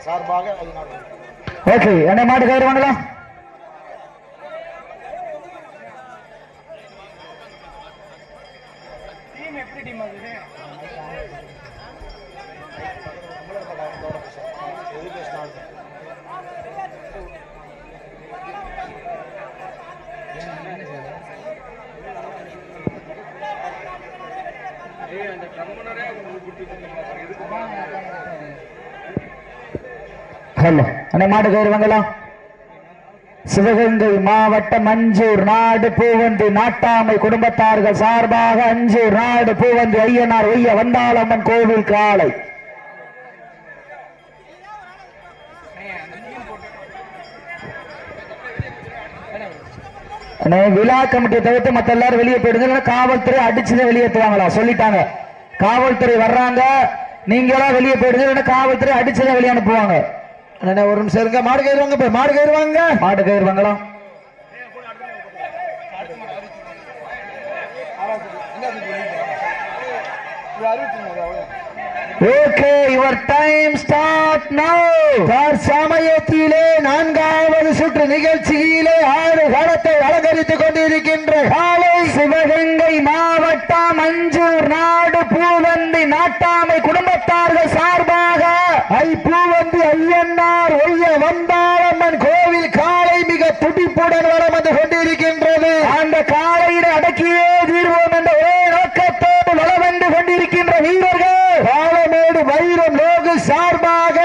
சார்பாக ஓகே என்ன மாட்டு கயிறு வாங்கலாம் எது பேசினாலும் ஹலோ என்ன மாடு கயிறு வாங்கலாம் சிவகங்கை மாவட்டம் அஞ்சூர் நாடு பூவந்தி நாட்டாமை குடும்பத்தார்கள் சார்பாக அஞ்சூர் நாடு பூவந்தி ஐயனார் ஒய்ய வந்தாளம்மன் கோவில் காலை. அண்ணே, விழா கமிட்டியை தவிர்த்து மத்த எல்லாரும் வெளியே போயிடுங்க. காவல்துறை அடிச்சுதான் வெளியேற்றுவாங்களா சொல்லிட்டாங்க. காவல்துறை வர்றாங்க. நீங்களா வெளியே போயிடுங்க. காவல்துறை அடிச்சுதான் வெளியே அனுப்புவாங்க. அண்ணா ஒரு நிமிஷம் இருங்க. மாடு கயிறு வாங்க போய் மாடு கயிறு வாங்க. மாட்டு கயிறு வாங்கலாம். Okay your time start now சமயத்திலே நான்காவது சுற்று நிகழ்ச்சியிலே ஆறு காலத்தை அலங்கரித்துக் கொண்டிருக்கின்ற காலை சிவகங்கை மாவட்டம் அஞ்சூர் நாடு பூவந்தி நாட்டாமை குடும்பத்தார்கள் சார்பாக ஐ பூவந்தி ஐயன்னார் ஒய்ய வந்தாரம்மன் கோவில் காலை மிக துடிப்புடன் வர வந்து கொண்டிருக்கின்றது அந்த காலையிட அடக்கியே தீர்வோம் என்ற ஒரே நோக்கத்தோடு வலம் வந்து கொண்டிருக்கின்ற வீரர்கள் பாலமேடு வைரம் லோகு சார்பாக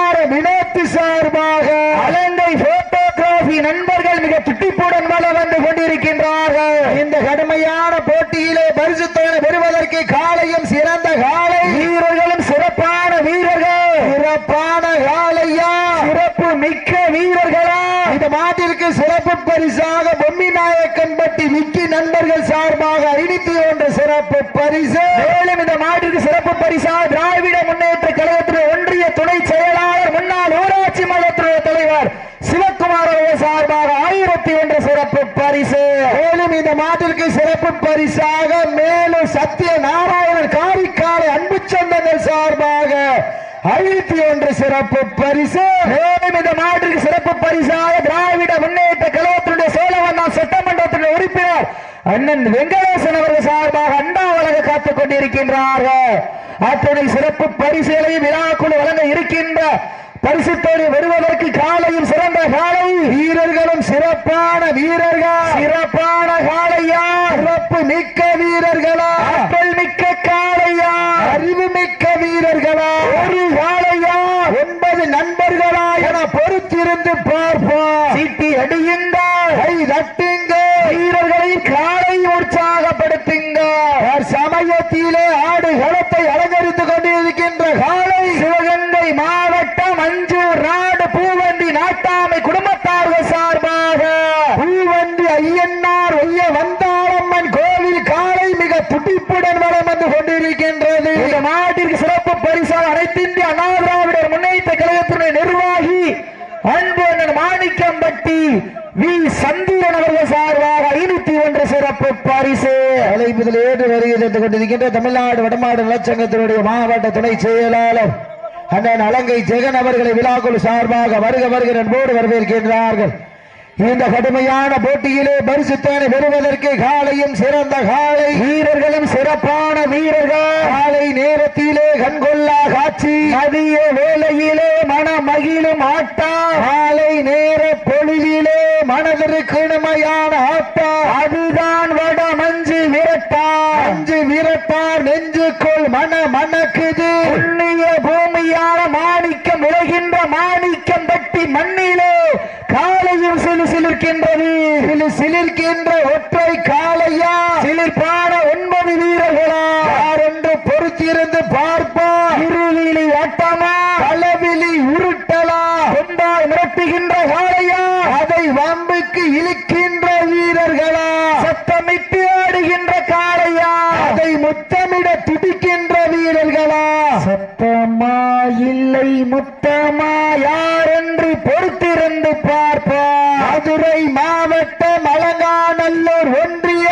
குமார வினோத்து சார்பாக அலங்கை போட்டோகிராபி நண்பர்கள் மிக துட்டிப்புடன் வலம் வந்து கொண்டிருக்கின்றார்கள். இந்த கடுமையான போட்டியிலே பரிசு தொகை பெறுவதற்கு காலையும் சிறந்த காலை. வீரர்களும் சிறப்பான வீரர்கள். சிறப்பான காலையா? சிறப்பு மிக்க வீரர்களா? இந்த மாட்டிற்கு சிறப்பு பரிசாக பொம்மி நாயக்கன்பட்டி விக்கி நண்பர்கள் சார்பாக ஐநூத்தி ஒன்று சிறப்பு பரிசு. மேலும் இந்த மாட்டிற்கு சிறப்பு பரிசா திராவிட முன்னேற்ற கழகத்தின் ஒன்றிய துணை செயலாளர் தலைவர் சிவக்குமார் சார்பாக ஆயிரத்தி ஒன்று சிறப்பு பரிசு. மேலும் இந்த மாட்டிற்கு சிறப்பு பரிசாக மேலும் சத்திய நாராயணன் காரிக்காலை அன்பு சொந்தங்கள் சார்பாக ஐநூத்தி ஒன்று சிறப்பு பரிசு. மேலும் இந்த மாட்டிற்கு சிறப்பு பரிசாக திராவிட முன்னேற்ற கழகத்தினுடைய சோழவண்ணா சட்டமன்றத்தினுடைய உறுப்பினர் அண்ணன் வெங்கடேசன் அவர்கள் சார்பாக அண்டா வழங்க காத்துக் கொண்டிருக்கின்றார்கள். அத்துணை சிறப்பு பரிசுகளை விழாக்குழு வழங்க இருக்கின்ற பரிசுத்தோடு வருவதற்கு காலையும் சிறந்த காலை. வீரர்களும் சிறப்பான வீரர்கள். சிறப்பான காலையா சிறப்பு மிக்க வீரர்களா. ஆற்றல் மிக்க காலையா அறிவு மிக்க வீரர்களா. ஒரு காலையா ஒன்பது நண்பர்களா என பொறுத்திருந்து பார்ப்போம். சீட்டி அடியுங்கள். கை தட்டுங்க வீரர்களை காலை உற்சாகப்படுத்துங்க சமயத்திலே ஆடு களத்தை அலங்கரித்துக் கொண்டிருக்கின்ற காலை சிவகங்கை மாவட்டம் அஞ்சூர் நாடு பூவந்தி நாட்டாமை குடும்பத்தார்கள் சார்பாக பூவந்தி ஐயன்னார் ஒய்ய வந்தாளம்மன் கோவில் காலை மிக துடிப்புடன் வலம் வந்து கொண்டிருக்கின்றது இந்த நாட்டிற்கு சிறப்பு பரிசாக அனைத்து இந்திய அண்ணா திராவிடர் முன்னேற்ற கழகத்தினுடைய நிர்வாகி அன்பு மாணிக்கம்பட்டி வி. சந்திரன் அவர்கள் சார்பாக ஐநூத்தி ஒன்று சிறப்பு பரிசு. அலைப்புதல் ஏற்று வருகை கொண்டிருக்கின்ற தமிழ்நாடு வடமாடு நலச்சங்கத்தினுடைய மாவட்ட துணை செயலாளர் அண்ணன் அலங்கை ஜெகன் அவர்களை விழாக்குழு சார்பாக வருக வருகிற போடு வரவேற்கின்றார்கள். இந்த கடுமையான போட்டியிலே பரிசுத்தானை பெறுவதற்கு காலையும் சிறந்த காலை. வீரர்களும் சிறப்பான வீரர்கள். காலை நேரத்திலே கண்கொள்ளா காட்சி. மதிய வேளையிலே மன மகிழும் ஆட்டம் காலை நேர பொழுதிலே மனதிற்கு இனிமையான ஆட்டம் அதுதான் வட மஞ்சு விரட்டா. அஞ்சு விரட்டார் நெஞ்சுக்குள் மன மணக்குது. புண்ணிய பூமியான மாணிக்கம் விளைகின்ற மாணிக்கம் பட்டி மண்ணிலே காலையும் சிலு சிலிர்க்கின்றது. சிலு சிலிர்க்கின்ற ஒற்றை காளையா? சிலிர்ப்பான ஒன்பது வீரர்களா? யார் என்று பொறுத்திருந்து பார்ப்போம் இருவிழி ஆட்டமா? களவிழி உருட்டலா? கொண்டாய் மிரட்டுகின்ற காளையா? அதை வம்புக்கு இழுக்கின்ற வீரர்களா? சத்தமிட்டு ஆடுகின்ற காளையா? அதை முத்தமிட ஒன்றிய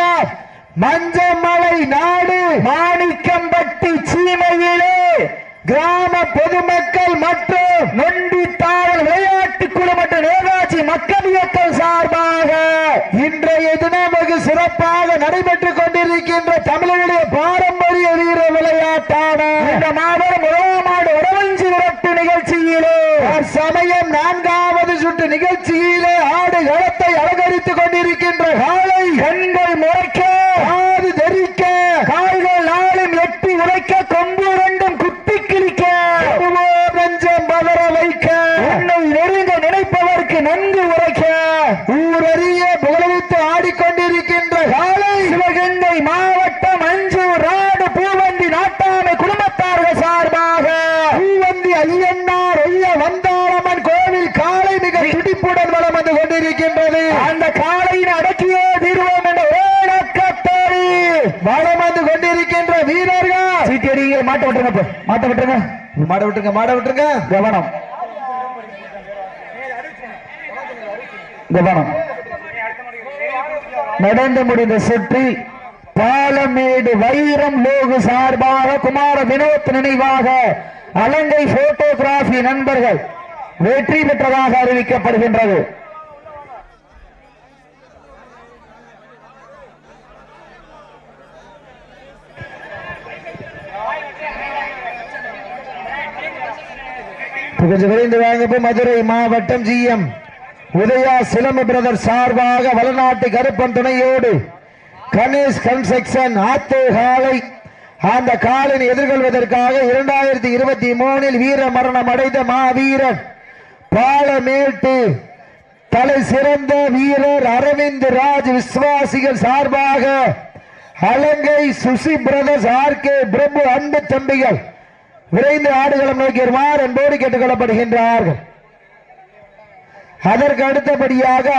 மஞ்சமலை நாடு மாணிக்கம்பட்டி சீமையிலே கிராம பொதுமக்கள் மற்றும் நொண்டி தாவல் விளையாட்டு குழு மற்றும் நேதாஜி மக்கள் இயக்கம் சார்பாக இன்றைய தினம் வெகு சிறப்பாக நடைபெற்றுக் கொண்டிருக்கின்ற தமிழனுடைய பாரம்பரிய வீர விளையாட்டான இந்த மாபெரும் உலகமாடு உடவஞ்சி விரட்டு நிகழ்ச்சியிலே சமயம் நான்காவது சுற்று நிகழ்ச்சியிலே ஆடு களத்தை அலங்கரித்துக் கொண்டிருக்கின்ற கண்கள் முறைக்க மாட்ட விட்டுருங்க. மாட்ட விட்டுருங்க. மாட விட்டுருங்க மாட விட்டுருங்க. கவனம். கவனம். நடந்து முடிந்த சுற்றில் பாலமேடு வைரம் லோகு சார்பாக குமார வினோத் நினைவாக அலங்கை போட்டோகிராபி நண்பர்கள் வெற்றி பெற்றதாக அறிவிக்கப்படுகின்றது. கொஞ்சம் விரைந்து வாங்கப்போ மதுரை மாவட்டம் ஜிஎம். உதயா சிலம்பு பிரதர் சார்பாக வளநாட்டு கருப்பன் துணையோடு கணேஷ் கன்ஸ்ட்ரக்ஷன் ஆத்தோ காலை அந்த காலின் எதிர்கொள்வதற்காக இரண்டாயிரத்தி இருபத்தி மூணில் வீர மரணம் அடைந்த மாவீரன் பாலமேட்டு. தலை சிறந்த வீரர் அரவிந்த் ராஜ் விஸ்வாசிகள் சார்பாக Alangai Suchi brothers R K Prabhu அன்பு தம்பிகள். விரைந்து ஆடுகளம் நோக்கி வருமாறு என்போடு கேட்டுக் கொள்ளப்படுகின்றார்கள் அதற்கு அடுத்தபடியாக